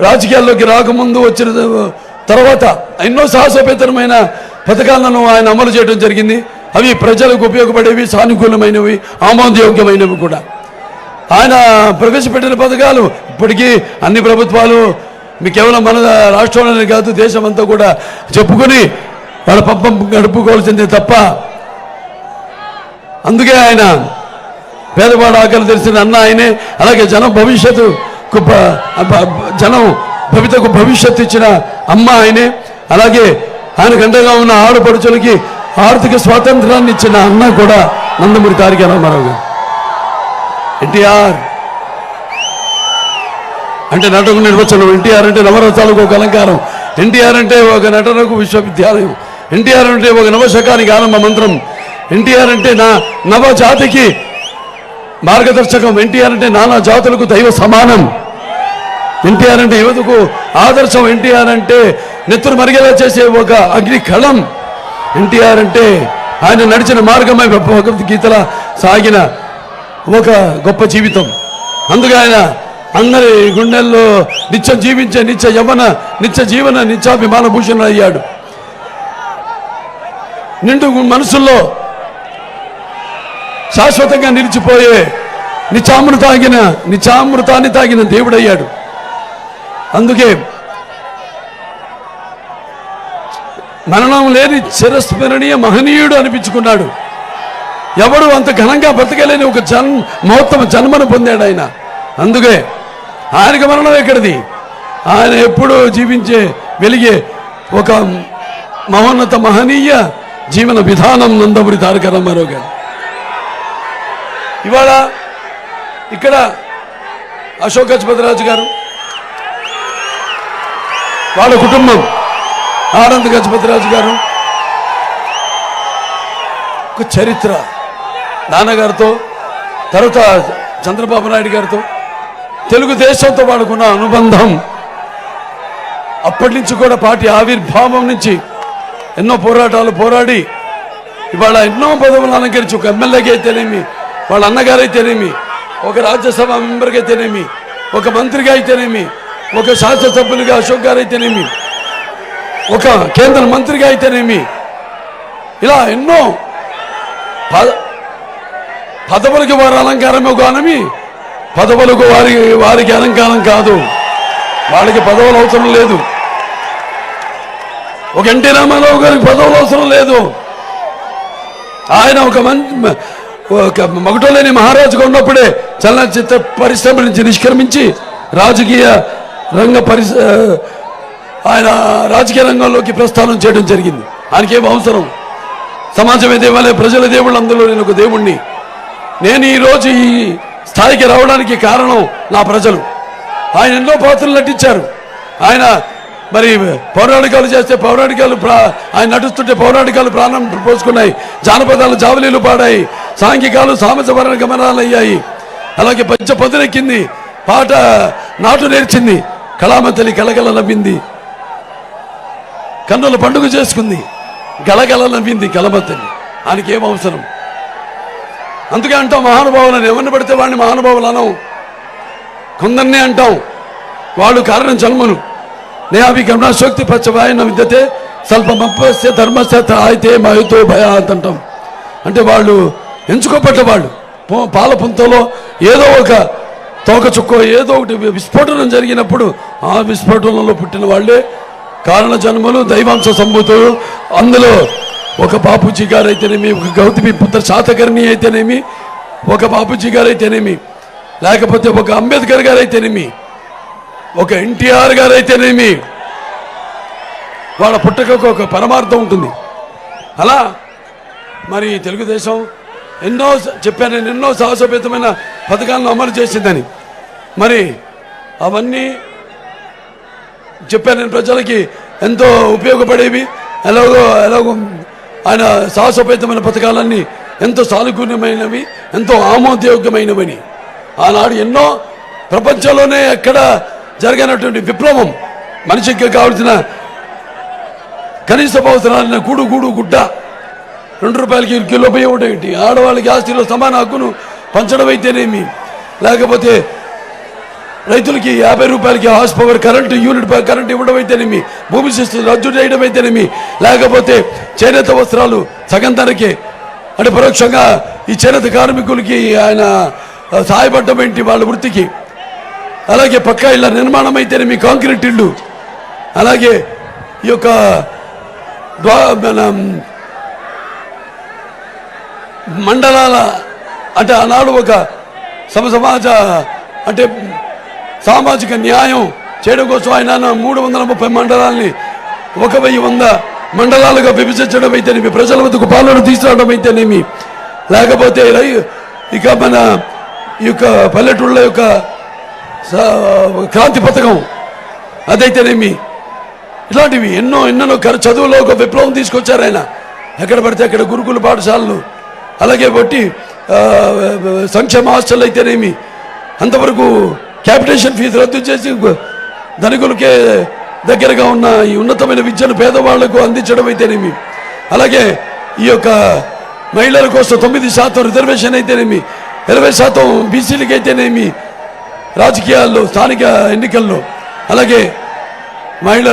రాజకీయాల్లోకి రాకముందు వచ్చిన తర్వాత ఎన్నో సాహసోపేతరమైన పథకాలను ఆయన అమలు చేయడం జరిగింది. అవి ప్రజలకు ఉపయోగపడేవి సానుకూలమైనవి ఆమోదయోగ్యమైనవి కూడా. ఆయన ప్రవేశపెట్టిన పథకాలు ఇప్పటికీ అన్ని ప్రభుత్వాలు మీ కేవలం మన రాష్ట్రంలోనే కాదు దేశమంతా కూడా చెప్పుకొని వాళ్ళ పప్పం గడుపుకోవాల్సిందే తప్ప అందుకే ఆయన పేదవాడు ఆకలి తెలిసిన అన్న ఆయనే అలాగే జనం భవిష్యత్తు జనం భవితకు భవిష్యత్తు ఇచ్చిన అమ్మ ఆయనే. అలాగే ఆయన గంటగా ఉన్న ఆడపడుచులకి ఆర్థిక స్వాతంత్రాన్ని ఇచ్చిన అన్న కూడా నందమూరి తారక రామారావు గారు. ఎన్టీఆర్. అంటే నటకు నిర్వచనం ఎన్టీఆర్ అంటే నవరసాలకు ఒక అలంకారం ఎన్టీఆర్ అంటే ఒక నటనకు విశ్వవిద్యాలయం ఎన్టీఆర్ అంటే ఒక నవశకానికి ఆరంభ మంత్రం ఎన్టీఆర్ అంటే నా నవజాతికి మార్గదర్శకం ఎన్టీఆర్ అంటే నానా జాతులకు దైవ సమానం. ఎన్టీఆర్ అంటే యువతకు ఆదర్శం ఎన్టీఆర్ అంటే నెత్తురు మరిగేలా చేసే ఒక అగ్ని కళం ఎన్టీఆర్ అంటే ఆయన నడిచిన మార్గమై భగవద్గీతల సాగిన ఒక గొప్ప జీవితం. అందుకే ఆయన అందరి గుండెల్లో నిత్యం జీవించే నిత్య యవన నిత్య జీవన నిత్యాభిమాన భూషణ అయ్యాడు. నిండు మనసుల్లో శాశ్వతంగా నిలిచిపోయే నిత్యామృతాగిన నిత్యామృతాన్ని తాగిన దేవుడయ్యాడు. అందుకే మరణం లేని చిరస్మరణీయ మహనీయుడు అనిపించుకున్నాడు. ఎవడు అంత ఘనంగా బ్రతకలేని ఒక జన్ మహోత్తమ జన్మను పొందాడు ఆయన. అందుకే ఆయనకు మరణం ఎక్కడిది? ఆయన ఎప్పుడూ జీవించే వెలిగే ఒక మహోన్నత మహనీయ జీవన విధానం నందపురి తారక రామారావు గారు. ఇవాళ ఇక్కడ అశోక్ గజపతిరాజు గారు వాళ్ళ కుటుంబం. ఆనంద్ గజపతిరాజు గారు. ఒక చరిత్ర. నాన్నగారితో తర్వాత చంద్రబాబు నాయుడు గారితో తెలుగుదేశంతో వాడుకున్న అనుబంధం. అప్పటి నుంచి కూడా పార్టీ ఆవిర్భావం నుంచి ఎన్నో పోరాటాలు పోరాడి ఇవాళ ఎన్నో పదవులు అలంకరించి ఒక ఎమ్మెల్యేకి అయితేనేమి వాళ్ళ అన్నగారు అయితేనేమి ఒక రాజ్యసభ మెంబర్కి అయితేనేమి ఒక మంత్రిగా అయితేనేమి ఒక శాసనసభ్యులుగా అశోక్ గారు అయితేనేమి ఒక కేంద్ర మంత్రిగా అయితేనేమి? ఇలా ఎన్నో పదవులకు వారి అలంకారమే గానమి పదవులకు వారి వారికి అలంకారం కాదు. వాళ్ళకి పదవులు అవసరం లేదు. ఒక ఎన్టీ రామారావు గారికి పదవులు అవసరం లేదు. ఆయన ఒక మంచి ఒక మగటోలేని మహారాజుగా ఉన్నప్పుడే చలనచిత్ర పరిశ్రమ నుంచి నిష్క్రమించి రాజకీయ రంగ పరిస ఆయన రాజకీయ రంగంలోకి ప్రస్థానం చేయడం జరిగింది. ఆయనకేం అవసరం? సమాజమే దేవాలయ ప్రజల దేవుళ్ళు అందులో నేను ఒక దేవుణ్ణి. నేను ఈరోజు ఈ స్థాయికి రావడానికి కారణం నా ప్రజలు. ఆయన ఎన్నో పాత్రలు నటించారు. ఆయన మరి పౌరాణికాలు చేస్తే పౌరాణికాలు ప్రా- ఆయన నటిస్తుంటే పౌరాణికాలు ప్రాణం పోసుకున్నాయి. జానపదాలు జావలీలు పాడాయి. సాంఘికాలు సామసవరణ గమనాలు అయ్యాయి అలాగే పంచ పొందరెక్కింది పాట నాటు నేర్చింది. కళామతలి కలగల నవ్వింది. కన్నుల పండుగ చేసుకుంది. గలగల నవ్వింది కలమతలి ఆయనకి ఏం అవసరం? అందుకే అంటాం మహానుభావులను ఎవరిని పడితే వాడిని మహానుభావులు అనం కొందరినే అంటాం వాళ్ళు కారణం జన్మను. నేహాభి గమనాశక్తి పచ్చవాయన విద్యతే స్వల్పమప్యస్య ధర్మస్య అయితే మయుతో భయాత్ అంటాం. అంటే వాళ్ళు ఎంచుకోబడ్డ వాళ్ళు. పో- పాల పుంతలో ఏదో ఒక తోకచుక్క ఏదో ఒకటి విస్ఫోటనం జరిగినప్పుడు ఆ విస్ఫోటనంలో పుట్టిన వాళ్ళే కారణ జన్మలు దైవాంశ సంభూతులు. అందులో ఒక బాపూజీ గారు అయితేనేమి ఒక గౌతమి పుత్ర శాతకర్ణి అయితేనేమి ఒక బాపూజీ గారు అయితేనేమి లేకపోతే ఒక అంబేద్కర్ గారు అయితేనేమి ఒక ఎన్టీఆర్ గారు అయితేనేమి వాళ్ళ పుట్టకకు ఒక పరమార్థం ఉంటుంది. అలా మరి తెలుగుదేశం ఎన్నో చెప్పాను నేను ఎన్నో సాహసోపేతమైన పథకాలను అమలు చేసిందని. మరి అవన్నీ చెప్పాను నేను ప్రజలకి ఎంతో ఉపయోగపడేవి ఎలాగో ఎలాగో ఆయన సాహసోపేతమైన పథకాలన్నీ ఎంతో సానుకూలమైనవి ఎంతో ఆమోదయోగ్యమైనవని. ఆనాడు ఎన్నో ప్రపంచంలోనే ఎక్కడ జరిగినటువంటి విప్లవం మనిషికి కావలసిన కనీస అవసరాలైన కూడు గూడు గుడ్డ రెండు రూపాయలకి కిలో బియ్యం ఒకటి ఆడవాళ్ళకి ఆస్తిలో సమాన హక్కును పంచడం అయితేనేమి? లేకపోతే రైతులకి యాభై రూపాయలకి horse power current unit current ఇవ్వడం అయితేనేమి? భూమి శిస్తు రద్దు చేయడం అయితేనేమి? లేకపోతే చేనేత వస్త్రాలు సగం ధరకే. అంటే పరోక్షంగా ఈ చేనేత కార్మికులకి ఆయన సహాయపడడం ఏంటి వాళ్ళ వృత్తికి? అలాగే పక్కా ఇళ్ళ నిర్మాణం అయితేనేమి? కాంక్రీట్ ఇళ్ళు. అలాగే ఈ యొక్క మన మండలాల అంటే ఆనాడు ఒక సమ సమాజ అంటే సామాజిక న్యాయం చేయడం కోసం ఆయన మూడు వందల ముప్పై మండలాల్ని ఒక వెయ్యి వంద మండలాలుగా విభజించడం అయితేనేమి ప్రజల వద్దకు పాలన తీసుకురావడం అయితేనేమి. లేకపోతే ఇక మన ఈ యొక్క పల్లెటూళ్ళ యొక్క క్రాంతి పథకం అదైతేనేమి. ఇలాంటివి ఎన్నో ఎన్నెన్నో చదువులో ఒక విప్లవం తీసుకొచ్చారు ఆయన. ఎక్కడ పడితే అక్కడ గురుకుల పాఠశాలలు అలాగే బట్టి సంక్షేమ హాస్టల్ అయితేనేమి అంతవరకు క్యాపిటేషన్ ఫీజు రద్దు చేసి ధనికులకే దగ్గరగా ఉన్న ఈ ఉన్నతమైన విద్యను పేదవాళ్ళకు అందించడం అయితేనేమి. అలాగే ఈ యొక్క మహిళల కోసం తొమ్మిది శాతం రిజర్వేషన్ అయితేనేమి ఇరవై శాతం బీసీలకి అయితేనేమి రాజకీయాల్లో స్థానిక ఎన్నికల్లో అలాగే మహిళలు